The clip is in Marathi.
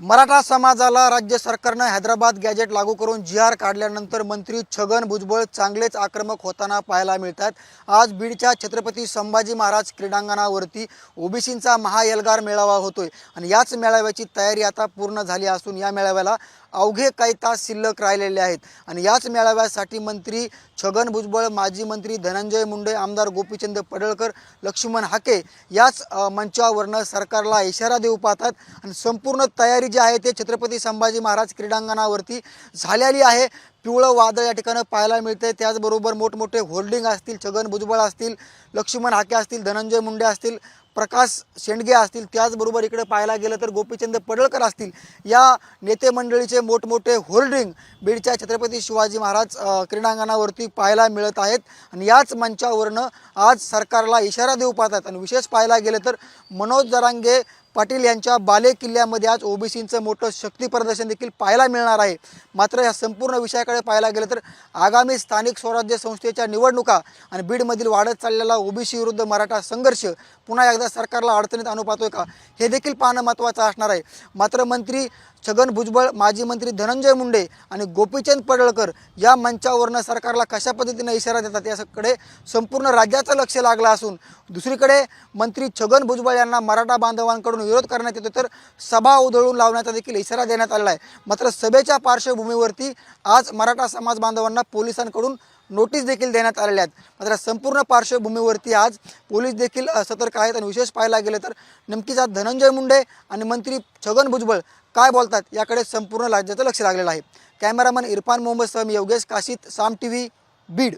मराठा समाजाला राज्य सरकारनं हैदराबाद गॅजेट लागू करून जी आर काढल्यानंतर मंत्री छगन भुजबळ चांगलेच आक्रमक होताना पाहायला मिळतात. आज बीडच्या छत्रपती संभाजी महाराज क्रीडांगणावरती ओबीसींचा महायलगार मेळावा होतोय आणि याच मेळाव्याची तयारी आता पूर्ण झाली असून या मेळाव्याला अवघे काही तास शिल्लक राहिलेले आहेत. आणि याच मेळाव्यासाठी मंत्री छगन भुजबळ माजी मंत्री धनंजय मुंडे आमदार गोपीचंद पडळकर लक्ष्मण हाके याच मंचावरनं सरकारला इशारा देऊ पाहतात. आणि संपूर्ण तयारी जी आहे ते छत्रपती संभाजी महाराज क्रीडांगणावरती झालेली आहे. पिवळं वादळ या ठिकाणी पाहायला मिळते त्याचबरोबर मोठमोठे होल्डिंग असतील छगन भुजबळ असतील लक्ष्मण हाके असतील धनंजय मुंडे असतील प्रकाश शेंडगे असतील त्याचबरोबर इकडे पाहायला गेलं तर गोपीचंद पडळकर असतील. या नेते मंडळीचे मोठमोठे होल्डिंग बीडच्या छत्रपती शिवाजी महाराज क्रीडांगणावरती पाहायला मिळत आहेत. आणि याच मंचावरनं आज सरकारला इशारा देऊ पाहतात. आणि विशेष पाहायला गेलं तर मनोज जरांगे पाटील यांच्या बाले किल्ल्यामध्ये आज ओबीसींचं मोठं शक्ती प्रदर्शन देखील पाहायला मिळणार आहे. मात्र या संपूर्ण विषयाकडे पाहायला गेलं तर आगामी स्थानिक स्वराज्य संस्थेच्या निवडणुका आणि बीडमधील वाढत चाललेला ओबीसी विरुद्ध मराठा संघर्ष पुन्हा एकदा सरकारला अडचणीत आणू पाहतोय का? हे देखील पाहणं महत्त्वाचं असणार आहे. मात्र मंत्री छगन भुजबळ माजी मंत्री धनंजय मुंडे आणि गोपीचंद पडळकर या मंचावरनं सरकारला कशा पद्धतीनं इशारा देतात याकडे संपूर्ण राज्याचं लक्ष लागलं असून दुसरीकडे मंत्री छगन भुजबळ यांना मराठा बांधवांकडून विरोध करण्यात येतो तर सभा उधळून लावण्याचा देखील इशारा देण्यात आलेला आहे. मात्र सभेच्या पार्श्वभूमीवरती आज मराठा समाज बांधवांना पोलिसांकडून नोटीस देखील देण्यात आलेल्या आहेत. मात्र संपूर्ण पार्श्वभूमीवरती आज पोलीस देखील सतर्क आहेत आणि विशेष पाहायला गेलं तर नेमकीच आज धनंजय मुंडे आणि मंत्री छगन भुजबळ काय बोलतात याकडे संपूर्ण राज्याचं लक्ष लागलेलं आहे. कॅमेरामन इरफान मोहम्मद सह मी योगेश काशीत साम टी व्ही बीड.